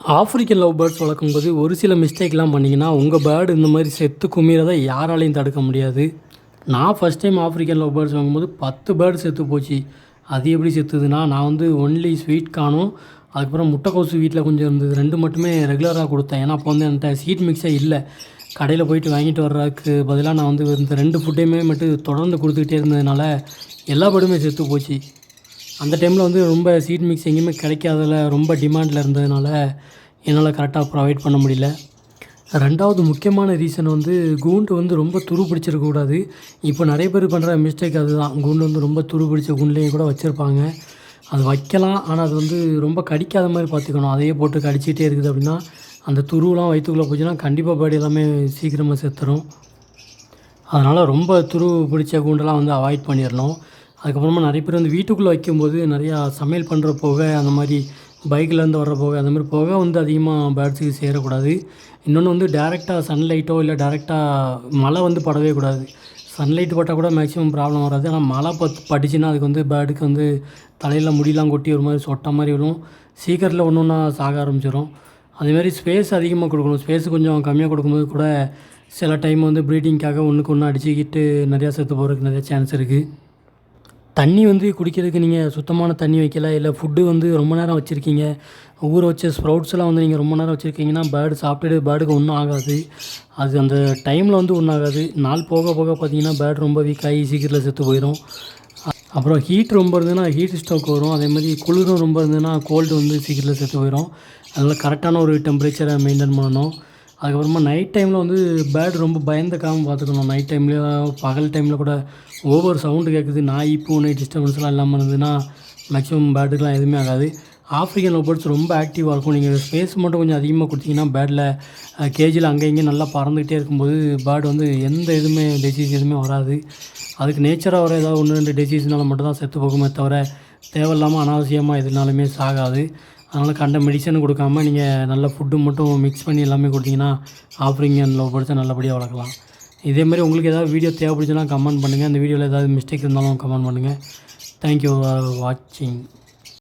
African love birds வளர்க்கும்போது ஒரு சில மிஸ்டேக்லாம் பண்ணிங்கன்னா உங்கள் பேர்டு இந்த மாதிரி செத்து குமிறதை யாராலையும் தடுக்க முடியாது. நான் first time African love birds வாங்கும்போது பத்து பேர்டு செத்து போச்சு. அது எப்படி செத்துதுன்னா நான் வந்து ஒன்லி ஸ்வீட் காணும். அதுக்கப்புறம் முட்டைக்கோசு வீட்டில் கொஞ்சம் இருந்தது. ரெண்டு மட்டுமே ரெகுலராக கொடுத்தேன். ஏன்னா அப்போ வந்து என்கிட்ட சீட் மிக்ஸே இல்லை. கடையில் போயிட்டு வாங்கிட்டு வர்றதுக்கு பதிலாக நான் வந்து இந்த ரெண்டு ஃபுட்டையுமே மட்டும் தொடர்ந்து கொடுத்துக்கிட்டே இருந்ததுனால எல்லா பேர்டுமே செத்து போச்சு. அந்த டைமில் வந்து ரொம்ப சீட் மிக்ஸ் எங்கேயுமே கிடைக்காதல ரொம்ப டிமாண்டில் இருந்ததுனால என்னால் கரெக்டாக ப்ரொவைட் பண்ண முடியல. ரெண்டாவது முக்கியமான ரீசன் வந்து கூண்டு வந்து ரொம்ப துரு பிடிச்சிருக்கக்கூடாது இப்போ நிறைய பேர் பண்ணுற மிஸ்டேக் அதுதான். கூண்டு வந்து ரொம்ப துரு பிடிச்ச கூண்டுலேயும் கூட வச்சுருப்பாங்க. அது வைக்கலாம் ஆனால் அது வந்து ரொம்ப கடிக்காத மாதிரி பார்த்துக்கணும். அதையே போட்டு கடிச்சிட்டே இருக்குது அப்படின்னா அந்த துருவெலாம் வயிற்றுக்குள்ளே போச்சுன்னா கண்டிப்பாக பாடி எல்லாமே சீக்கிரமாக செத்துரும். அதனால் ரொம்ப துரு பிடிச்ச கூண்டெல்லாம் வந்து அவாய்ட் பண்ணிடணும். அதுக்கப்புறமா நிறைய பேர் வந்து வீட்டுக்குள்ளே வைக்கும்போது நிறையா சமையல் பண்ணுற புகை அந்த மாதிரி பைக்லேருந்து வர்ற புகை அந்த மாதிரி புகை வந்து அதிகமாக பேர்ட்ஸுக்கு சேரக்கூடாது. இன்னொன்று வந்து டேரெக்டாக சன்லைட்டோ இல்லை டேரெக்டாக மழை வந்து படவே கூடாது. சன்லைட் பட்டால் கூட மேக்ஸிமம் ப்ராப்ளம் வராது. ஆனால் மழை பத் பட்டுச்சுன்னா அதுக்கு வந்து பேர்டுக்கு வந்து தலையில் முடியெலாம் கொட்டி ஒரு மாதிரி சொட்ட மாதிரி விழும். சீக்கிரத்தில் ஒன்று ஒன்றா சாக ஆரம்பிச்சிடும் அதேமாதிரி ஸ்பேஸ் அதிகமாக கொடுக்கணும். ஸ்பேஸ் கொஞ்சம் கம்மியாக கொடுக்கும்போது கூட சில டைம் வந்து ப்ரீடிங்க்காக ஒன்றுக்கு ஒன்று அடிச்சுக்கிட்டு நிறையா செத்து போகிறதுக்கு நிறைய சான்ஸ் இருக்குது தண்ணி வந்து குடிக்கிறதுக்கு நீங்கள் சுத்தமான தண்ணி வைக்கல இல்லை ஃபுட்டு வந்து ரொம்ப நேரம் வச்சுருக்கீங்க ஊற வச்ச ஸ்ப்ரவுட்ஸ்லாம் வந்து நீங்கள் ரொம்ப நேரம் வச்சுருக்கீங்கன்னா பேர்டு சாப்பிட்டுட்டு பேர்டுக்கு ஒன்றும் ஆகாது. அது அந்த டைமில் வந்து ஒன்றும் ஆகாது. நாள் போக போக பார்த்தீங்கன்னா பேர்டு ரொம்ப வீக்காகி சீக்கிரத்தில் செத்து போயிடும் அப்புறம் ஹீட் ரொம்ப இருந்ததுன்னா ஹீட் ஸ்ட்ரோக் வரும். அதே மாதிரி குளிரும் ரொம்ப இருந்ததுன்னா கோல்டு வந்து சீக்கிரத்தில் செத்து போயிடும் அதனால் கரெக்டான ஒரு டெம்பரேச்சரை மெயின்டைன் பண்ணணும். அதுக்கப்புறமா நைட் டைமில் வந்து பேர்டு ரொம்ப பயந்துக்காமல் பார்த்துக்கணும். நைட் டைம்லேயும் பகல் டைமில் கூட ஓவர் சவுண்டு கேட்குது நாய் பூனை டிஸ்டர்பன்ஸ்லாம் இல்லாமல் இருந்ததுன்னா மேக்ஸிமம் பேர்டுக்கெலாம் எதுவுமே ஆகாது. ஆஃப்ரிக்கன் லோபர்ட்ஸ் ரொம்ப ஆக்டிவாக இருக்கும். நீங்கள் ஸ்பேஸ் மட்டும் கொஞ்சம் அதிகமாக கொடுத்தீங்கன்னா பேர்டில் கேஜியில் அங்கே இங்கே நல்லா பறந்துக்கிட்டே இருக்கும்போது பேர்டு வந்து எந்த இதுவுமே டிசீஸ் எதுவுமே வராது. அதுக்கு நேச்சராக வர ஏதாவது ஒன்று ரெண்டு டிசீஸ்னால மட்டும் தான் செத்து போகுமே தவிர தேவையில்லாமல் அனாவசியமாக எதுனாலுமே சாகாது. அதனால் கண்ட மெடிசன் கொடுக்காம நீங்கள் நல்ல ஃபுட்டு மட்டும் மிக்ஸ் பண்ணி எல்லாமே கொடுத்தீங்கன்னா அண்ட் லவ் பேர்ட்ஸை நல்லபடியாக வளர்க்கலாம். இதேமாதிரி உங்களுக்கு ஏதாவது வீடியோ தேவைப்படுச்சுன்னா கமெண்ட் பண்ணுங்கள் அந்த வீடியோவில் ஏதாவது மிஸ்டேக் இருந்தாலும் கமெண்ட் பண்ணுங்கள் தேங்க்யூ ஃபார் வாட்சிங்